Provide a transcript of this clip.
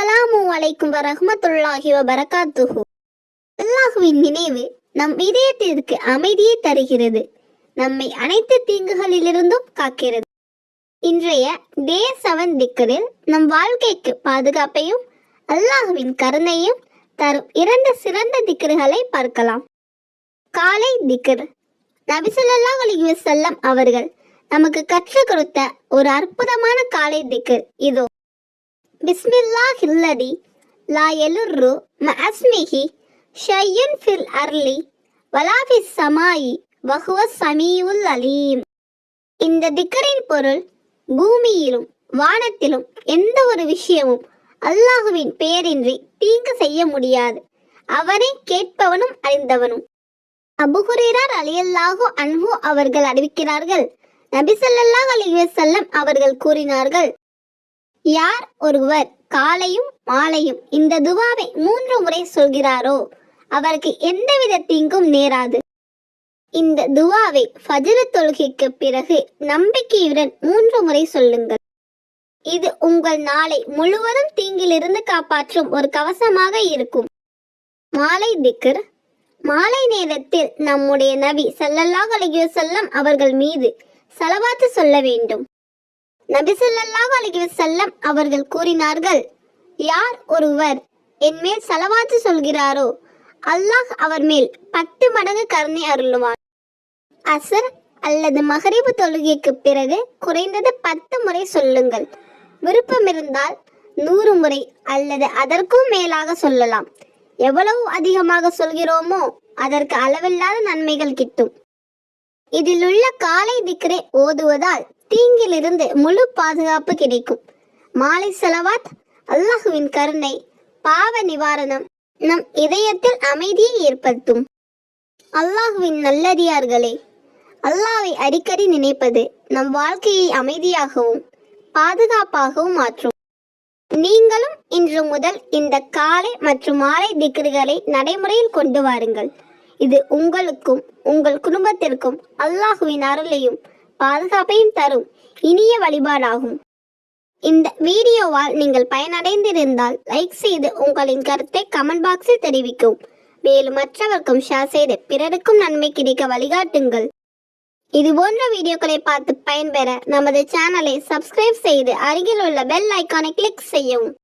அஸ்ஸலாமு அலைக்கும் வரஹமத்துல்லாஹி வபரகாத்துஹு. அல்லாஹுவின் நினைவு நம் இதயத்திற்கு அமைதியை தருகிறது. நம்மை அனைத்து தீங்குகளிலிருந்தும் காக்கிறது. இன்றைய டே செவன் திக்கரில் நம் வாழ்க்கைக்கு பாதுகாப்பையும் அல்லாஹுவின் கருணையும் தரும் இரண்டு சிறந்த திக்கர்களை பார்க்கலாம். காலை திக்கர் நபிசல்லாஹ் அலைஹி வஸல்லம் அவர்கள் நமக்கு கற்றுக் கொடுத்த ஒரு அற்புதமான காலை திக்கர் இதோ. பிஸ்மில்லாஹ் இல்லதி லா எலுர்ரு அஸ்மிஹி ஷையுன் ஃபில் அர்லி வலாஃபி சமாயி வஹுவ சமீவுல் அலீம். இந்த திக்கரின் பொருள் பூமியிலும் வானத்திலும் எந்த ஒரு விஷயமும் அல்லாஹுவின் பெயரின்றி தீங்கு செய்ய முடியாது. அவரே கேட்பவனும் அறிந்தவனும். அபுஹுரேரார் அலியல்லாஹு அன்ஹு அவர்கள் அறிவிக்கிறார்கள். நபிசல்லாஹ் அலைஹி வஸல்லம் அவர்கள் கூறினார்கள் யார் ஒருவர் காலையும் மாலையும் இந்த துவாவை மூன்று முறை சொல்கிறாரோ அவருக்கு எந்தவித தீங்கும் நேராது. இந்த துவாவை ஃபஜ்ர தொழுகைக்கு பிறகு நம்பிக்கையுடன் மூன்று முறை சொல்லுங்கள். இது உங்கள் நாளை முழுவதும் தீங்கிலிருந்து காப்பாற்றும் ஒரு கவசமாக இருக்கும். மாலை திக்கர் மாலை நேரத்தில் நம்முடைய நபி சல்லல்லாஹ் அலையோ செல்லம் அவர்கள் மீது செலவாத்து சொல்ல வேண்டும். நபி ஸல்லல்லாஹு செல்லம் அவர்கள் கூறினார்கள் யார் ஒருவர் என் மேல் செலவாச்சு சொல்கிறாரோ அல்லாஹ் அவர் மேல் பத்து மடங்கு கருணை அருளுவான். அசர் அல்லது மகரிபு தொழுகைக்கு பிறகு குறைந்தது பத்து முறை சொல்லுங்கள். விருப்பமிருந்தால் நூறு முறை அல்லது அதற்கும் மேலாக சொல்லலாம். எவ்வளவு அதிகமாக சொல்கிறோமோ அதற்கு அளவில்லாத நன்மைகள் கிட்டும். இதில் உள்ள காலை திக்கரை ஓதுவதால் தீங்கிலிருந்து முழு பாதுகாப்பு கிடைக்கும். மாலை செலவாத் அல்லாஹுவின் கருணை பாவ நிவாரணம் நம் இதயத்தில் அமைதியை ஏற்படுத்தும். அல்லாஹுவின் நல்லடியார்களே அல்லாவை அடிக்கடி நினைப்பது நம் வாழ்க்கையை அமைதியாகவும் பாதுகாப்பாகவும் மாற்றும். நீங்களும் இன்று முதல் இந்த காலை மற்றும் மாலை திக்ருகளை நடைமுறையில் கொண்டு வாருங்கள். இது உங்களுக்கும் உங்கள் குடும்பத்திற்கும் அல்லாஹுவின் அருளையும் பாதுகாப்பையும் தரும் இனிய வழிபாடாகும். இந்த வீடியோவால் நீங்கள் பயனடைந்திருந்தால் லைக் செய்து உங்களின் கருத்தை கமெண்ட் பாக்ஸில் தெரிவிக்கும் மேலும் மற்றவர்க்கும் ஷேர் செய்து பிறருக்கும் நன்மை கிடைக்க வழிகாட்டுங்கள். இது போன்ற வீடியோக்களை பார்த்து பயன்பெற நமது சேனலை சப்ஸ்கிரைப் செய்து அருகில் உள்ள பெல் ஐக்கானை கிளிக் செய்யவும்.